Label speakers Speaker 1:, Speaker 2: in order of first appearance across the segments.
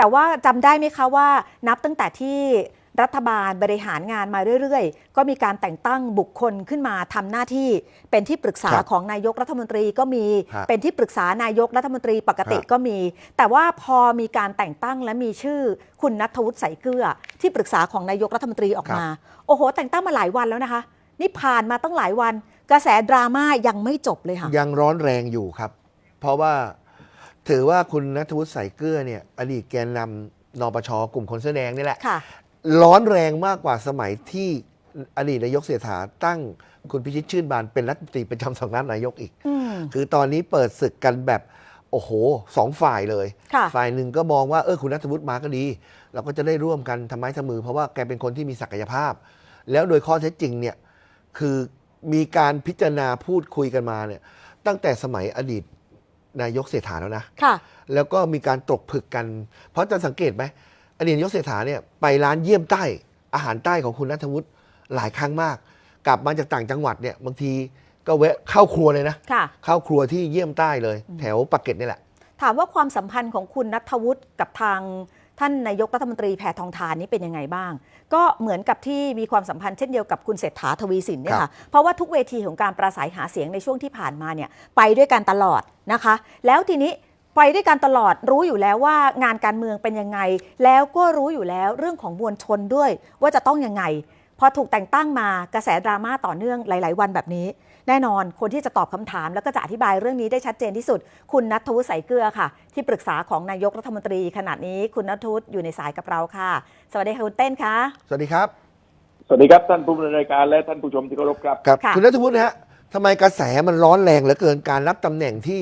Speaker 1: แต่ว่าจำได้ไหมคะว่านับตั้งแต่ที่รัฐบาลบริหารงานมาเรื่อยๆ ก็มีการแต่งตั้งบุคคลขึ้นมาทำหน้าที่เป็นที่ปรึกษา
Speaker 2: ครับ
Speaker 1: ของนายกรัฐมนตรีก็มี
Speaker 2: ครับ
Speaker 1: เป็นที่ปรึกษานายกรัฐมนตรีปกติ
Speaker 2: ครับ
Speaker 1: ก็มี แต่ว่าพอมีการแต่งตั้งและมีชื่อคุณนัทวุฒิใสายเกลือ ที่ปรึกษาของนายกรัฐมนตรีออกมา โอ้โห แต่งตั้งมาหลายวันแล้วนะคะ นี่ผ่านมาตั้งหลายวัน กระแสดราม่ายังไม่จบเลยค่ะ
Speaker 2: ยังร้อนแรงอยู่ครับ เพราะว่า ถือว่าคุณนัทวุฒิใส่เกลือเนี่ยอดีตแกนนำนปชกลุ่มคนเสื้อแดงนี่แหละ
Speaker 1: ค่ะ
Speaker 2: ร้อนแรงมากกว่าสมัยที่อดีตนายกเศรษฐาตั้งคุณพิชิตชื่นบานเป็นรัฐมนตรีประจำสำนักนายกอีก
Speaker 1: อืม
Speaker 2: คือตอนนี้เปิดศึกกันแบบโอ้โหสองฝ่ายเลย
Speaker 1: ค่ะ
Speaker 2: ฝ่ายหนึ่งก็มองว่าเออคุณนัทวุฒิมาก็ดี เราก็จะได้ร่วมกันทำไม้ทำมือ เพราะว่าแกเป็นคนที่มีศักยภาพ แล้วโดยข้อเท็จจริงเนี่ยคือมีการพิจารณาพูดคุยกันมาเนี่ยตั้งแต่สมัยอดีต นายกเศรษฐาแล้วนะ
Speaker 1: ค่ะ
Speaker 2: แล้วก็มีการตกผลึกกัน เพราะจะสังเกตไหมอดีตนายกเศรษฐาเนี่ยไปร้านเยี่ยมใต้อาหารใต้ของคุณนัทวุฒิหลายครั้งมาก กลับมาจากต่างจังหวัดเนี่ยบางทีก็แวะเข้าครัวเลยนะ
Speaker 1: ค่ะ
Speaker 2: เข้าครัวที่เยี่ยมใต้เลย แถวปากเกร็ดนี่แหละ
Speaker 1: ถามว่าความสัมพันธ์ของคุณนัทวุฒิกับทาง ท่านนายกรัฐมนตรีแพทองทานนี่เป็นยังไงบ้าง ก็เหมือนกับที่มีความสัมพันธ์เช่นเดียวกับคุณเศรษฐาทวีสินเนี่ย
Speaker 2: ครั
Speaker 1: ค่ะ
Speaker 2: บ
Speaker 1: เพราะว่าทุกเวทีของการปราศัยหาเสียงในช่วงที่ผ่านมาเนี่ยไปด้วยกันตลอดนะคะ แล้วทีนี้ไปด้วยกันตลอดรู้อยู่แล้วว่างานการเมืองเป็นยังไง แล้วก็รู้อยู่แล้วเรื่องของมวลชนด้วยว่าจะต้องยังไง พอถูกแต่งตั้งมากระแสดราม่าต่อเนื่องหลาย ๆ วันแบบนี้ แน่นอนคนที่จะตอบคำถาม แล้วก็จะอธิบายเรื่องนี้ได้ชัดเจนที่สุด คุณนัทวุฒิใสายเกลือค่ะ ที่ปรึกษาของนายกรัฐมนตรีขณะนี้คุณนัทวุฒิอยู่ในสายกับเราค่ะ สวัสดีค่ะคุณเต้นค่ะ
Speaker 2: สวัสดีครับ
Speaker 3: สวัสดีครับท่านผู้ดำเนินรายการและท่านผู้ชมที่เคารพครับ
Speaker 2: กับ
Speaker 1: ค่ะ
Speaker 2: คุณนัทวุฒินะฮะทำไมกระแสมันร้อนแรงเหลือเกินการรับตำแหน่งที่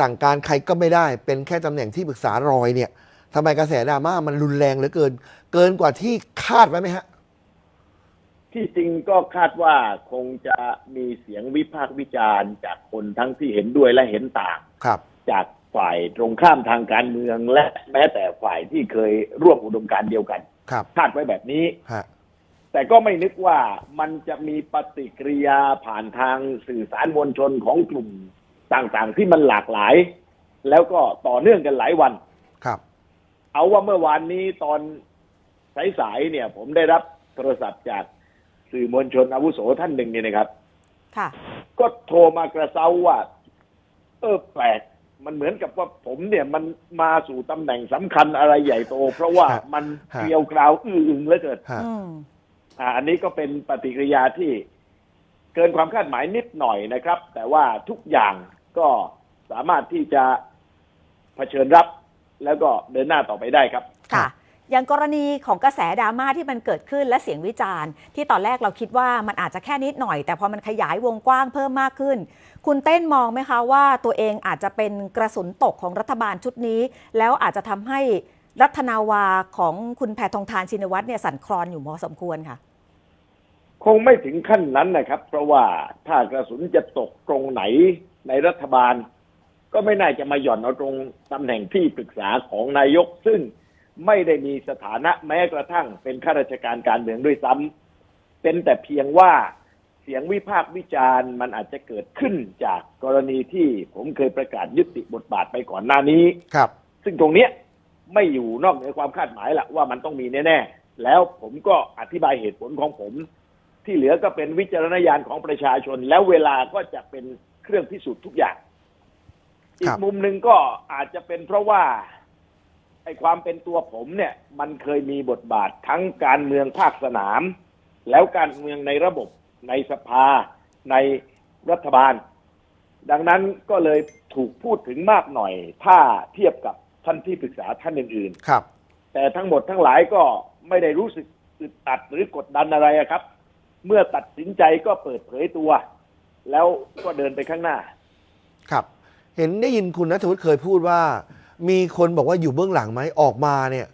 Speaker 2: สั่งการใครก็ไม่ได้ เป็นแค่ตำแหน่งที่ปรึกษารอยเนี่ยทำไมกระแสดราม่ามันรุนแรงเหลือเกิน เกินกว่าที่คาดไว้ไหมฮะ
Speaker 3: ที่จริงก็คาดว่าคงจะมีเสียงวิพากษ์วิจารณ์ จากคนทั้งที่เห็นด้วยและเห็นต่าง
Speaker 2: ครับ
Speaker 3: จากฝ่ายตรงข้ามทางการเมืองและแม้แต่ฝ่ายที่เคยร่วมอุดมการณ์เดียวกัน
Speaker 2: ครับ
Speaker 3: คาดไว้แบบนี้
Speaker 2: ฮะ
Speaker 3: แต่ก็ไม่นึกว่ามันจะมีปฏิกิริยาผ่านทางสื่อสารมวลชนของกลุ่มต่างๆ ที่มันหลากหลาย แล้วก็ต่อเนื่องกันหลายวัน
Speaker 2: ครับ
Speaker 3: เอาว่าเมื่อวานนี้ตอนสายๆเนี่ย ผมได้รับโทรศัพท์จาก สื่อมวลชนอาวุโสท่านหนึ่งเนี่ยนะครับ
Speaker 1: ค่ะ
Speaker 3: ก็โทรมากระเซาว่า เออแปลกมันเหมือนกับว่าผมเนี่ยมันมาสู่ตำแหน่งสำคัญอะไรใหญ่โต เพราะว่า
Speaker 2: ฮะ
Speaker 3: มัน
Speaker 2: ฮะ
Speaker 3: เกลียวกราวอื้ออึงเหลือเกิน
Speaker 2: ฮะ
Speaker 1: อืม
Speaker 3: อ่าอันนี้ก็เป็นปฏิกิริยาที่เกินความคาดหมายนิดหน่อยนะครับ แต่ว่าทุกอย่างก็สามารถที่จะเผชิญรับแล้วก็เดินหน้าต่อไปได้ครับ
Speaker 1: ค่ะ อย่างกรณีของกระแสดราม่าที่มันเกิดขึ้นและเสียงวิจารณ์ ที่ตอนแรกเราคิดว่ามันอาจจะแค่นิดหน่อย แต่พอมันขยายวงกว้างเพิ่มมากขึ้น คุณเต้นมองไหมคะว่าตัวเองอาจจะเป็นกระสุนตกของรัฐบาลชุดนี้ แล้วอาจจะทำให้รัฐนาวาของคุณแพทองทานชินวัตรเนี่ยสั่นคลอนอยู่พอสมควรค่ะ
Speaker 3: คงไม่ถึงขั้นนั้นนะครับ เพราะว่าถ้ากระสุนจะตกตรงไหนในรัฐบาล ก็ไม่น่าจะมาหย่อนเอาตรงตำแหน่งที่ปรึกษาของนายกซึ่ง ไม่ได้มีสถานะแม้กระทั่งเป็นข้าราชการการเมืองด้วยซ้ำเป็นแต่เพียงว่าเสียงวิพากษ์วิจารณ์มันอาจจะเกิดขึ้นจากกรณีที่ผมเคยประกาศยุติบทบาทไปก่อนหน้านี้
Speaker 2: ครับ
Speaker 3: ซึ่งตรงเนี้ยไม่อยู่นอกเหนือความคาดหมายละว่ามันต้องมีแน่ๆแล้วผมก็อธิบายเหตุผลของผม ที่เหลือก็เป็นวิจารณญาณของประชาชน แล้วเวลาก็จะเป็นเครื่องพิสูจน์ทุกอย่าง อี
Speaker 2: ครั
Speaker 3: ก
Speaker 2: บ
Speaker 3: มุมหนึ่งก็อาจจะเป็นเพราะว่า ไอ้ความเป็นตัวผมเนี่ย มันเคยมีบทบาททั้งการเมืองภาคสนาม แล้วการเมืองในระบบในสภา ในรัฐบาล ดังนั้นก็เลยถูกพูดถึงมากหน่อย ถ้าเทียบกับท่านที่ปรึกษาท่านอื่น
Speaker 2: ครับ
Speaker 3: ๆแต่ทั้งหมดทั้งหลายก็ไม่ได้รู้สึกอึดอัดหรือกดดันอะไรอะครับ เมื่อตัดสินใจก็เปิดเผยตัว แล้วก็เดินไปข้างหน้า
Speaker 2: ครับ เห็นได้ยินคุณนัทวุฒิเคยพูดว่า มีคนบอกว่าอยู่เบื้องหลังไหมออกมาเนี่ย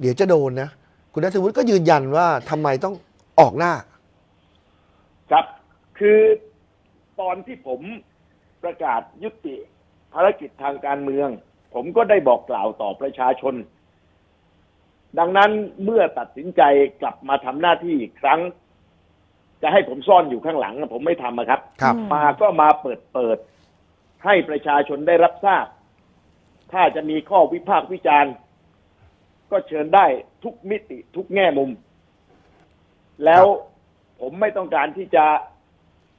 Speaker 2: เดี๋ยวจะโดนนะ คุณนัทวุฒิก็ยืนยันว่าทำไมต้องออกหน้า
Speaker 3: ครับคือตอนที่ผมประกาศยุติภารกิจทางการเมือง ผมก็ได้บอกกล่าวต่อประชาชน ดังนั้นเมื่อตัดสินใจกลับมาทำหน้าที่อีกครั้ง จะให้ผมซ่อนอยู่ข้างหลัง ผมไม่ทำอะครับ
Speaker 2: ครับ
Speaker 1: อืม
Speaker 3: มาก็มาเปิดเปิด ให้ประชาชนได้รับทราบ ถ้าจะมีข้อวิพากษ์วิจารณ์ ก็เชิญได้ทุกมิติทุกแง่มุม แล้วผมไม่ต้องการที่จะ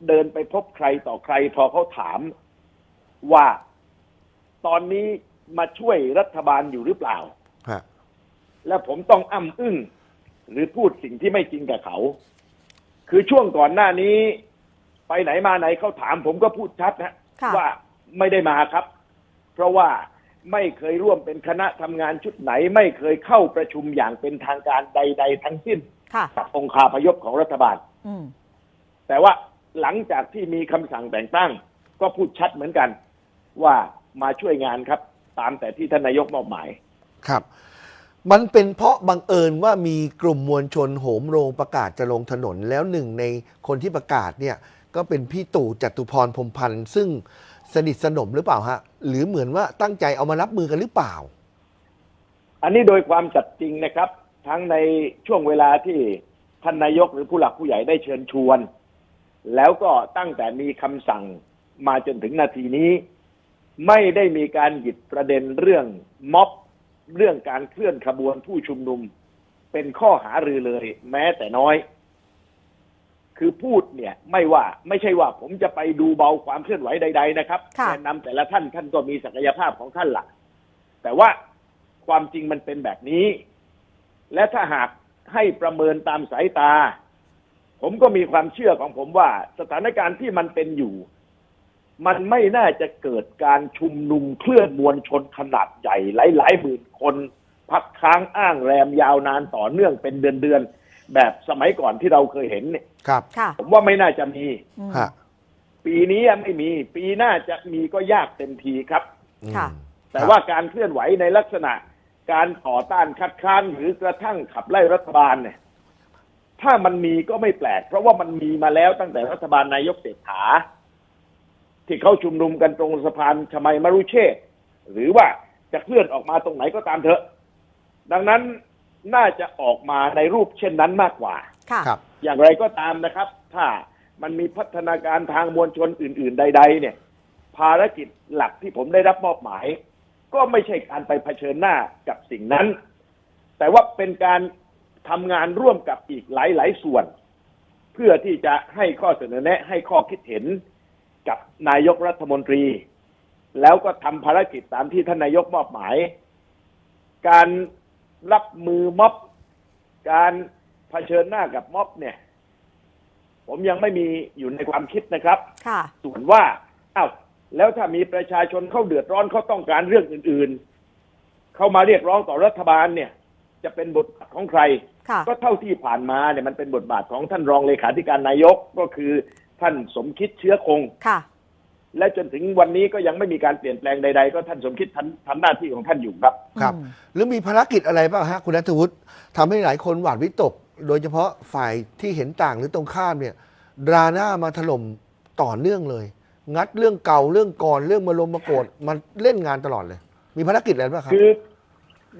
Speaker 3: เดินไปพบใครต่อใคร พอเขาถามว่าตอนนี้มาช่วยรัฐบาลอยู่หรือเปล่า
Speaker 2: ฮะ
Speaker 3: และผมต้องอ้ำอึ้งหรือพูดสิ่งที่ไม่จริงกับเขา คือช่วงก่อนหน้านี้ ไปไหนมาไหนเขาถาม ผมก็พูดชัดนะ
Speaker 1: ค่ะ
Speaker 3: ว่าไม่ได้มาครับ เพราะว่า ไม่เคยร่วมเป็นคณะทำงานชุดไหน ไม่เคยเข้าประชุมอย่างเป็นทางการใด ๆ ทั้งสิ้น
Speaker 1: ค่ะ
Speaker 3: กับองคาพยพของรัฐบาล
Speaker 1: อืม
Speaker 3: แต่ว่าหลังจากที่มีคำสั่งแต่งตั้ง ก็พูดชัดเหมือนกัน ว่ามาช่วยงานครับ ตามแต่ที่ท่านนายกมอบหมาย
Speaker 2: ครับ มันเป็นเพราะบังเอิญว่ามีกลุ่มมวลชนโหมโรงประกาศจะลงถนนแล้วหนึ่งในคนที่ประกาศเนี่ย ก็เป็นพี่ตู่จตุพรพรหมพันธ์ซึ่ง สนิทสนมหรือเปล่าฮะ หรือเหมือนว่าตั้งใจเอามารับมือกันหรือเปล่า
Speaker 3: อันนี้โดยความจัดจริงนะครับ ทั้งในช่วงเวลาที่ท่านนายกหรือผู้หลักผู้ใหญ่ได้เชิญชวน แล้วก็ตั้งแต่มีคำสั่งมาจนถึงนาทีนี้ ไม่ได้มีการหยิบประเด็นเรื่องม็อบเรื่องการเคลื่อนขบวนผู้ชุมนุม เป็นข้อหารือเลย แม้แต่น้อย คือพูดเนี่ยไม่ว่าไม่ใช่ว่าผมจะไปดูเบาความเคลื่อนไหวใด ๆ นะครับ
Speaker 1: ค่ะ
Speaker 3: แนะนำแต่ละท่านท่านก็มีศักยภาพของท่านหลักแต่ว่าความจริงมันเป็นแบบนี้ และถ้าหากให้ประเมินตามสายตา ผมก็มีความเชื่อของผมว่า สถานการณ์ที่มันเป็นอยู่ มันไม่น่าจะเกิดการชุมนุมเคลื่อนมวลชนขนาดใหญ่หลายๆหมื่นคน พักค้างอ้างแรมยาวนานต่อเนื่องเป็นเดือนๆ แบบสมัยก่อนที่เราเคยเห็นเนี่ย
Speaker 2: ครับ
Speaker 1: ค่ะ
Speaker 3: ผมว่าไม่น่าจะมี
Speaker 1: อืม
Speaker 2: ฮะ
Speaker 3: ปีนี้ไม่มี ปีหน้าจะมีก็ยากเต็มทีครับ
Speaker 1: ค่ะ
Speaker 2: อืม
Speaker 3: แต่ว่าการเคลื่อนไหวในลักษณะ การต่อต้านคัดค้านหรือกระทั่งขับไล่รัฐบาลเนี่ย ถ้ามันมีก็ไม่แปลก เพราะว่ามันมีมาแล้วตั้งแต่รัฐบาลนายกเศรษฐา ที่เขาชุมนุมกันตรงสะพานชมัยมรุเชษฐ์หรือว่าจะเคลื่อนออกมาตรงไหนก็ตามเถอะ ดังนั้น น่าจะออกมาในรูปเช่นนั้นมากกว่า
Speaker 1: ค่ะ
Speaker 2: ครับ
Speaker 3: อย่างไรก็ตามนะครับ ถ้ามันมีพัฒนาการทางมวลชนอื่น ๆ ใด ๆ เนี่ย ภารกิจหลักที่ผมได้รับมอบหมาย ก็ไม่ใช่การไปเผชิญหน้ากับสิ่งนั้น แต่ว่าเป็นการทำงานร่วมกับอีกหลาย ๆ ส่วน เพื่อที่จะให้ข้อเสนอแนะให้ข้อคิดเห็นกับนายกรัฐมนตรี แล้วก็ทำภารกิจตามที่ท่านนายกมอบหมาย การ รับมือม็อบ การเผชิญหน้ากับม็อบเนี่ย ผมยังไม่มีอยู่ในความคิดนะครับ
Speaker 1: ค่ะ
Speaker 3: ส่วนว่าอ้าวแล้วถ้ามีประชาชนเขาเดือดร้อนเขาต้องการเรื่องอื่น ๆ เข้ามาเรียกร้องต่อรัฐบาลเนี่ย จะเป็นบทบาทของใคร
Speaker 1: ค่ะ
Speaker 3: ก็เท่าที่ผ่านมาเนี่ยมันเป็นบทบาทของท่านรองเลขาธิการนายกก็คือท่านสมคิดเชื้อคง
Speaker 1: ค่ะ
Speaker 3: และจนถึงวันนี้ก็ยังไม่มีการเปลี่ยนแปลงใด ๆ ก็ท่านสมคิดทำทำหน้าที่ของท่านอยู่ครับ
Speaker 2: ครับ
Speaker 1: อืม
Speaker 2: หรือมีภารกิจอะไรบ้างฮะคุณนัทวุฒิทำให้หลายคนหวาดวิตก โดยเฉพาะฝ่ายที่เห็นต่างหรือตรงข้ามเนี่ยดราหน้ามาถล่มต่อเนื่องเลย งัดเรื่องเก่าเรื่องก่อนเรื่องมาลมมาโกรธมันเล่นงานตลอดเลย มีภารกิจอะไรบ้างครับ
Speaker 3: คือ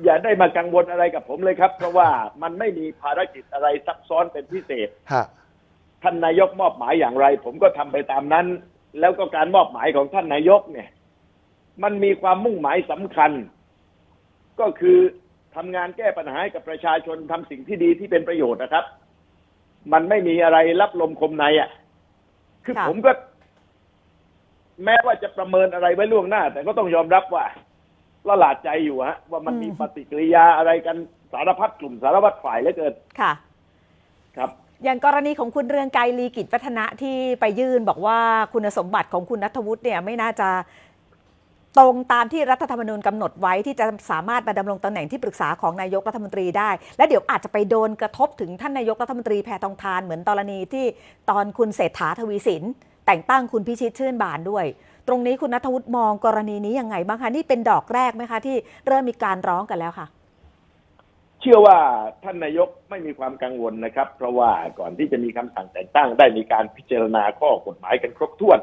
Speaker 3: อย่าได้มากังวลอะไรกับผมเลยครับ เพราะว่ามันไม่มีภารกิจอะไรซับซ้อนเป็นพิเศษ
Speaker 2: ฮะ
Speaker 3: ท่านนายกมอบหมายอย่างไร ผมก็ทำไปตามนั้น แล้วก็การมอบหมายของท่านนายกเนี่ย มันมีความมุ่งหมายสำคัญ ก็คือทำงานแก้ปัญหาให้กับประชาชนทำสิ่งที่ดีที่เป็นประโยชน์นะครับ มันไม่มีอะไรรับลมคมในอะ คือ
Speaker 1: ค่ะ
Speaker 3: ผมก็ แม้ว่าจะประเมินอะไรไว้ล่วงหน้า แต่ก็ต้องยอมรับว่าละหลาดใจอยู่ฮะว่ามันมีปฏิกิริยาอะไรกันสารพัดกลุ่มสารพัดฝ่ายเหลือเกิน
Speaker 1: ค่ะ
Speaker 3: ครับ
Speaker 1: อย่างกรณีของคุณเรืองไกรลีกิจวัฒนะที่ไปยื่นบอกว่าคุณสมบัติของคุณนัทวุฒิเนี่ยไม่น่าจะตรงตามที่รัฐธรรมนูญกำหนดไว้ที่จะสามารถมาดำรงตำแหน่งที่ปรึกษาของนายกรัฐมนตรีได้ และเดี๋ยวอาจจะไปโดนกระทบถึงท่านนายกรัฐมนตรีแพทองทานเหมือนกรณีที่ตอนคุณเศรษฐาทวีสิน แต่งตั้งคุณพิชิตชื่นบานด้วย ตรงนี้คุณนัทวุฒิมองกรณีนี้ยังไงบ้างคะนี่เป็นดอกแรกไหมคะที่เริ่มมีการร้องกันแล้วค่ะ
Speaker 3: ชื่อว่าท่านนายกไม่มีความกังวลนะครับ เพราะว่าก่อนที่จะมีคำสั่งแต่งตั้งได้มีการพิจารณาข้อกฎหมายกันครบถ้วน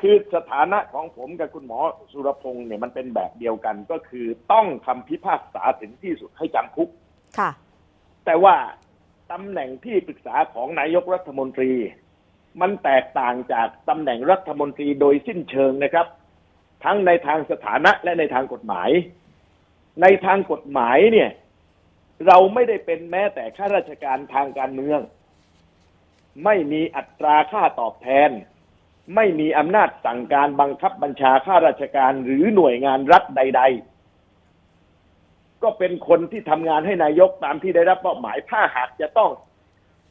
Speaker 3: คือสถานะของผมกับคุณหมอสุรพงษ์เนี่ยมันเป็นแบบเดียวกันก็คือต้องคำพิพากษาถึงที่สุดให้จำคุก
Speaker 1: ค่ะ
Speaker 3: แต่ว่าตำแหน่งที่ปรึกษาของนายกรัฐมนตรี มันแตกต่างจากตำแหน่งรัฐมนตรีโดยสิ้นเชิงนะครับ ทั้งในทางสถานะและในทางกฎหมาย ในทางกฎหมายเนี่ย เราไม่ได้เป็นแม้แต่ข้าราชการทางการเมือง ไม่มีอัตราค่าตอบแทน ไม่มีอำนาจสั่งการบังคับบัญชาข้าราชการหรือหน่วยงานรัฐใด ๆ ก็เป็นคนที่ทำงานให้นายกตามที่ได้รับมอบหมายถ้าหากจะต้อง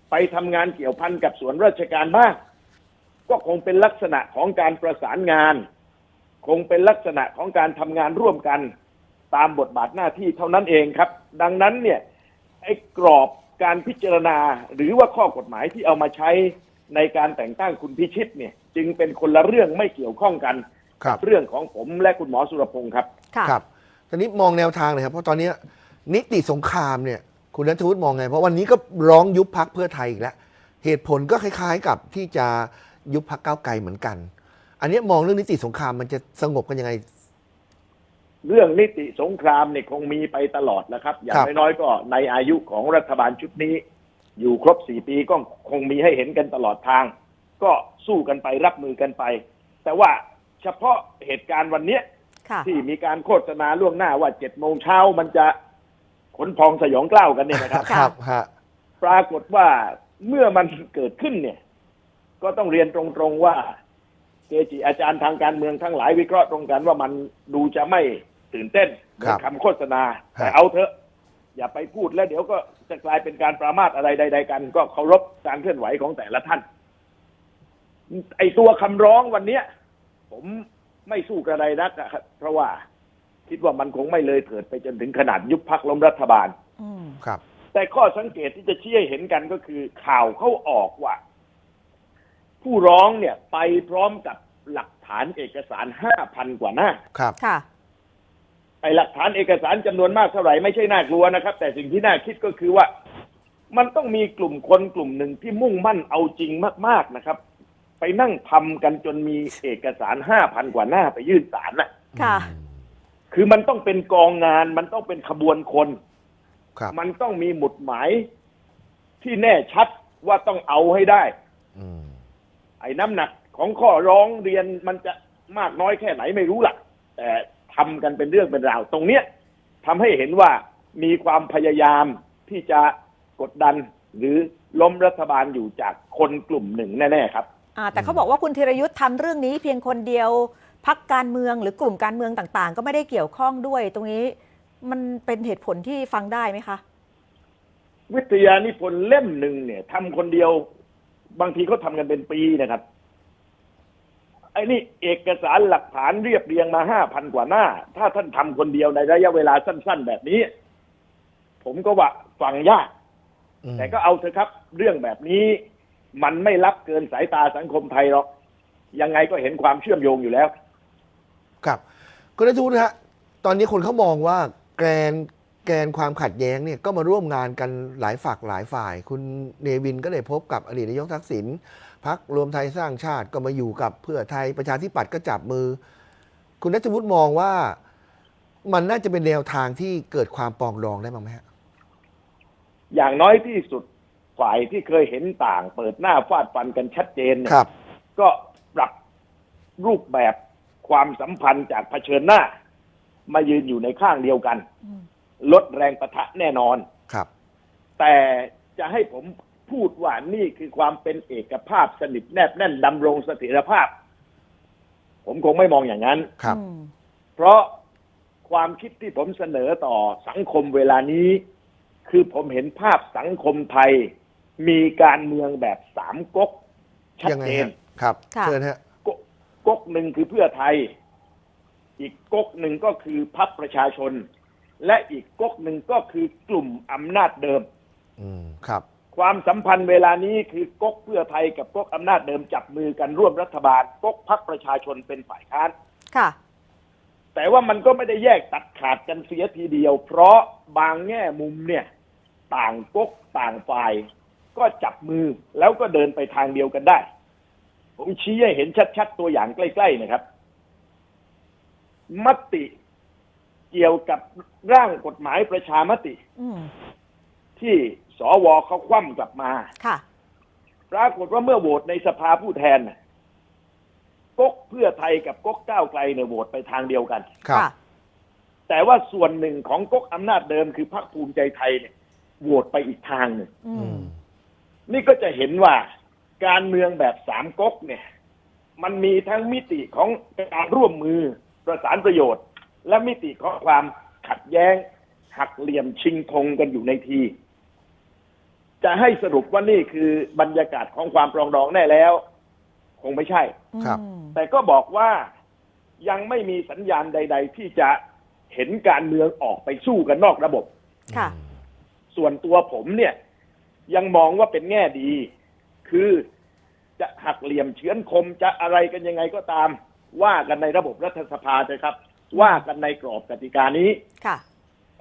Speaker 3: ไปทำงานเกี่ยวพันกับส่วนราชการบ้างก็คงเป็นลักษณะของการประสานงาน คงเป็นลักษณะของการทำงานร่วมกัน ตามบทบาทหน้าที่เท่านั้นเองครับ ดังนั้นเนี่ยไอ้กรอบการพิจารณาหรือว่าข้อกฎหมายที่เอามาใช้ในการแต่งตั้งคุณพิชิตเนี่ย จึงเป็นคนละเรื่องไม่เกี่ยวข้องกัน
Speaker 2: ครับ
Speaker 3: เรื่องของผมและคุณหมอสุรพงศ์ครับ
Speaker 1: ค่ะ
Speaker 2: ครับตอนนี้มองแนวทางเลยครับ เพราะตอนเนี้ยนิติสงครามเนี่ย คุณนัทวุฒิมองไง เพราะวันนี้ก็ร้องยุบพักเพื่อไทยอีกแล้วเหตุผลก็คล้ายๆกับที่จะยุบพักก้าวไกลเหมือนกัน อันเนี้ยมองเรื่องนิติสงครามมันจะสงบกันยังไง
Speaker 3: เรื่องนิติสงครามเนี่ยคงมีไปตลอดนะครับ อย่าง
Speaker 2: ครับ
Speaker 3: น้อยๆก็ในอายุของรัฐบาลชุดนี้ อยู่ครบสี่ปีก็คงมีให้เห็นกันตลอดทาง ก็สู้กันไปรับมือกันไป แต่ว่าเฉพาะเหตุการณ์วันเนี้ย
Speaker 1: ค่ะ
Speaker 3: ที่มีการโฆษณาล่วงหน้าว่าเจ็ดโมงเช้ามันจะขนพองสยองกล้าวกันเนี่ยนะครับ
Speaker 1: ค่ะ
Speaker 2: ครับฮะ
Speaker 3: ปรากฏว่าเมื่อมันเกิดขึ้นเนี่ย ก็ต้องเรียนตรงๆว่าเกจิอาจารย์ทางการเมืองทั้งหลายวิเคราะห์ตรงกันว่ามันดูจะไม่ ตื่นเต้นเหมือนคำโฆษณา แต่เอาเถอะ อย่าไปพูดแล้วเดี๋ยวก็จะกลายเป็นการประมาทอะไรใด ๆ กัน ก็เคารพการเคลื่อนไหวของแต่ละท่าน ไอตัวคำร้องวันเนี้ย ผมไม่สู้กระไรนักนะครับเพราะว่าคิดว่ามันคงไม่เลยเถิดไปจนถึงขนาดยุบพักล้มรัฐบาล
Speaker 1: อืม
Speaker 2: ครับ
Speaker 3: แต่ข้อสังเกตที่จะชี้ให้เห็นกันก็คือ ข่าวเขาออกว่า ผู้ร้องเนี่ย ไปพร้อมกับหลักฐานเอกสารห้าพันกว่าหน้า
Speaker 2: ครับ
Speaker 1: ค่ะ
Speaker 3: ไอหลักฐานเอกสารจำนวนมากเท่าไหร่ไม่ใช่น่ากลัวนะครับ แต่สิ่งที่น่าคิดก็คือว่า มันต้องมีกลุ่มคนกลุ่มหนึ่งที่มุ่งมั่นเอาจริงมาก ๆนะครับ ไปนั่งทำกันจนมีเอกสารห้าพันกว่าหน้าไปยื่นศาลน่ะ
Speaker 1: ค่ะ
Speaker 3: คือมันต้องเป็นกองงาน มันต้องเป็นขบวนคน
Speaker 2: ครับ
Speaker 3: มันต้องมีหมุดหมายที่แน่ชัดว่าต้องเอาให้ได้
Speaker 2: อืม
Speaker 3: ไอ้น้ำหนักของข้อร้องเรียนมันจะมากน้อยแค่ไหนไม่รู้ล่ะแต่ ทำกันเป็นเรื่องเป็นราว ตรงเนี้ยทำให้เห็นว่ามีความพยายามที่จะกดดัน หรือล้มรัฐบาลอยู่จากคนกลุ่มหนึ่งแน่ๆครับ
Speaker 1: อ่าแต่เขาบอกว่าคุณธีรยุทธ์ทำเรื่องนี้เพียงคนเดียวพักการเมืองหรือกลุ่มการเมืองต่าง ๆ ก็ไม่ได้เกี่ยวข้องด้วย ตรงนี้มันเป็นเหตุผลที่ฟังได้ไหมคะ
Speaker 3: วิทยานิพนธ์เล่มหนึ่งเนี่ยทำคนเดียว บางทีเขาทำกันเป็นปีนะครับ ไอ้นี่เอกสารหลักฐานเรียบเรียงมาห้าพันกว่าหน้า ถ้าท่านทำคนเดียวในระยะเวลาสั้น ๆ แบบนี้ ผมก็ว่าฟังยาก
Speaker 2: อืม
Speaker 3: แต่ก็เอาเถอะครับ เรื่องแบบนี้ มันไม่รับเกินสายตาสังคมไทยหรอกยังไงก็เห็นความเชื่อมโยงอยู่แล้ว
Speaker 2: ครับคุณนัทวุฒิฮะตอนนี้คนเขามองว่าแกนแกนความขัดแย้งเนี่ยก็มาร่วมงานกันหลายฝักหลายฝ่าย คุณเนวินก็ได้พบกับอดีตนายกทักษิณ พักรวมไทยสร้างชาติก็มาอยู่กับเพื่อไทยประชาธิปัตย์ก็จับมือ คุณนัทวุฒิมองว่ามันน่าจะเป็นแนวทางที่เกิดความปรองดองได้บ้างไหมฮะ
Speaker 3: อย่างน้อยที่สุดฝ่ายที่เคยเห็นต่าง เปิดหน้าฟาดฟันกันชัดเจนเนี่ย
Speaker 2: ครับ
Speaker 3: ก็ปรับรูปแบบความสัมพันธ์จากเผชิญหน้า มายืนอยู่ในข้างเดียวกัน
Speaker 1: อืม
Speaker 3: ลดแรงประทะแน่นอน
Speaker 2: ครับ
Speaker 3: แต่จะให้ผม พูดว่านี่คือความเป็นเอกภาพสนิทแนบแน่นดำรงเสถียรภาพ ผมคงไม่มองอย่างนั้น
Speaker 2: ครับ
Speaker 1: อืม
Speaker 3: เพราะความคิดที่ผมเสนอต่อสังคมเวลานี้ คือผมเห็นภาพสังคมไทย มีการเมืองแบบสามก๊กชัด
Speaker 2: ยังไง
Speaker 3: เจน
Speaker 2: ฮะครับ
Speaker 1: ค่ะ
Speaker 2: เชิญฮะ
Speaker 3: ก๊กก๊กหนึ่งคือเพื่อไทย อีกก๊กหนึ่งก็คือพรรคประชาชน และอีกก๊กหนึ่งก็คือกลุ่มอำนาจเดิม
Speaker 2: อืม ครับ
Speaker 3: ความสัมพันธ์เวลานี้คือก๊กเพื่อไทยกับก๊กอำนาจเดิมจับมือกันร่วมรัฐบาลก๊กพรรคประชาชนเป็นฝ่ายค้าน
Speaker 1: ค่ะ
Speaker 3: แต่ว่ามันก็ไม่ได้แยกตัดขาดกันเสียทีเดียว เพราะบางแง่มุมเนี่ย ต่างก๊กต่างฝ่าย ก็จับมือแล้วก็เดินไปทางเดียวกันได้ ผมชี้ให้เห็นชัดๆตัวอย่างใกล้ๆนะครับ มติเกี่ยวกับร่างกฎหมายประชามติ
Speaker 1: อืม
Speaker 3: ที่ สวเขาคว่ำกลับมา
Speaker 1: ค่ะ
Speaker 3: ปรากฏว่าเมื่อโหวตในสภาผู้แทนน่ะก๊กเพื่อไทยกับก๊กก้าวไกลเนี่ยโหวตไปทางเดียวกัน
Speaker 2: ครับ
Speaker 1: ค่ะ
Speaker 3: แต่ว่าส่วนหนึ่งของก๊กอำนาจเดิมคือพรรคภูมิใจไทยเนี่ยโหวตไปอีกทางหนึ่ง
Speaker 1: อื
Speaker 2: อื
Speaker 1: ม
Speaker 2: ม
Speaker 3: นี่ก็จะเห็นว่าการเมืองแบบสามก๊กเนี่ย มันมีทั้งมิติของการร่วมมือประสานประโยชน์ และมิติของความขัดแย้งหักเหลี่ยมชิงธงกันอยู่ในที จะให้สรุปว่านี่คือบรรยากาศของความปรองดองแน่แล้ว คงไม่ใช่
Speaker 2: ครับ
Speaker 1: อืม
Speaker 3: แต่ก็บอกว่ายังไม่มีสัญญาณใด ๆ ที่จะเห็นการเมืองออกไปสู้กันนอกระบบ
Speaker 1: ค่ะ
Speaker 3: ส่วนตัวผมเนี่ย ยังมองว่าเป็นแง่ดี คือจะหักเหลี่ยมเฉือนคมจะอะไรกันยังไงก็ตาม ว่ากันในระบบรัฐสภาเลยครับ ว่ากันในกรอบกติกานี้
Speaker 1: ค่ะ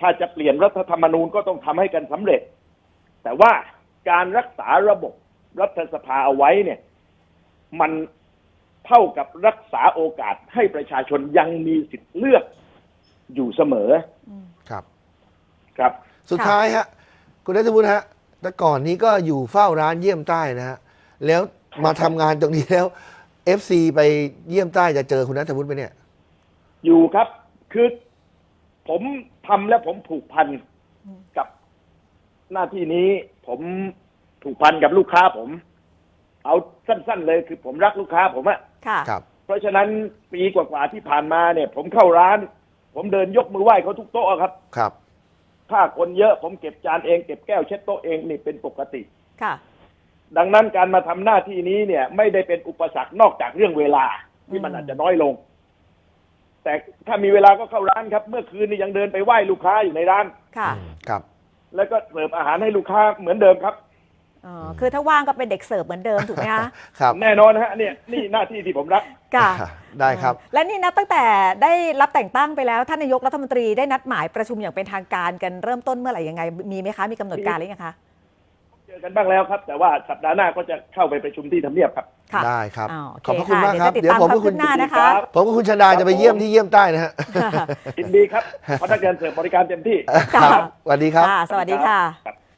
Speaker 3: ถ้าจะเปลี่ยนรัฐธรรมนูญก็ต้องทำให้กันสำเร็จ แต่ว่าการรักษาระบบรัฐสภาเอาไว้เนี่ย มันเท่ากับรักษาโอกาสให้ประชาชนยังมีสิทธิ์เลือกอยู่เสมอ
Speaker 2: ครับ
Speaker 3: ครับ
Speaker 2: สุดท้ายฮะ คุณนัทวุฒิฮะแต่ก่อนนี้ก็อยู่เฝ้าร้านเยี่ยมใต้นะฮะแล้วมาทำงานตรงนี้แล้ว FC ไปเยี่ยมใต้จะเจอคุณนัทวุฒิไหมเนี่ย
Speaker 3: อยู่ครับ คือผมทำแล้วผมผูกพันกับ หน้าที่นี้ผมผูกพันกับลูกค้าผม เอาสั้น ๆ เลยคือผมรักลูกค้าผมอะ
Speaker 1: ค่ะ
Speaker 2: ครับ
Speaker 3: เพราะฉะนั้นปีกว่าๆที่ผ่านมาเนี่ย ผมเข้าร้าน ผมเดินยกมือไหว้เขาทุกโต๊ะครับ
Speaker 2: ครับ
Speaker 3: ถ้าคนเยอะผมเก็บจานเองเก็บแก้วเช็ดโต๊ะเองนี่เป็นปกติ
Speaker 1: ค่ะ
Speaker 3: ดังนั้นการมาทำหน้าที่นี้เนี่ย ไม่ได้เป็นอุปสรรคนอกจากเรื่องเวลาที่มัน
Speaker 1: อืม
Speaker 3: อาจจะน้อยลง แต่ถ้ามีเวลาก็เข้าร้านครับ เมื่อคืนนี่ยังเดินไปไหว้ลูกค้าอยู่ในร้าน
Speaker 1: ค่ะ
Speaker 2: ครับ
Speaker 3: แล้วก็เสิร์ฟอาหารให้ลูกค้าเหมือนเดิมครับ
Speaker 1: อ๋อคือถ้าว่างก็เป็นเด็กเสิร์ฟเหมือนเดิมถูกไหมคะ
Speaker 2: ครับ
Speaker 3: แน่นอนฮะเนี่ยนี่หน้าที่ที่ผมรัก
Speaker 1: ค่ะ
Speaker 2: ได้ครับ
Speaker 1: และนี่นะตั้งแต่ได้รับแต่งตั้งไปแล้วท่านนายกรัฐมนตรีได้นัดหมายประชุมอย่างเป็นทางการกันเริ่มต้นเมื่อไหร่ยังไง มีไหมคะมีกำหนดการหรือยังคะ
Speaker 3: เจ อกันบ้างแล้วครับ แต่ว่าสัปดาห์หน้าก็จะเข้าไปประชุมที่ทำเนียบครับ
Speaker 1: ค่ะ
Speaker 2: ได้ครับ
Speaker 1: อ๋อโอเค
Speaker 2: ขอบพระคุณมาก
Speaker 1: ค่ะ
Speaker 2: ครับ
Speaker 1: เดี๋ยวจะติดตาม
Speaker 2: ผมกับ
Speaker 1: ความคื
Speaker 2: คุณ
Speaker 1: บหน้านะคะ
Speaker 3: ครับ
Speaker 2: ผมกับคุณชนาจะไปเยี่ยมที่เยี่ยมใต้นะฮะ
Speaker 3: ยินดีครับพนักงานเสิร์ฟบริการเต็มที่
Speaker 2: ครับสวัสดีครับ
Speaker 1: ค่ะ สวัสดีค่ะ
Speaker 3: ครับ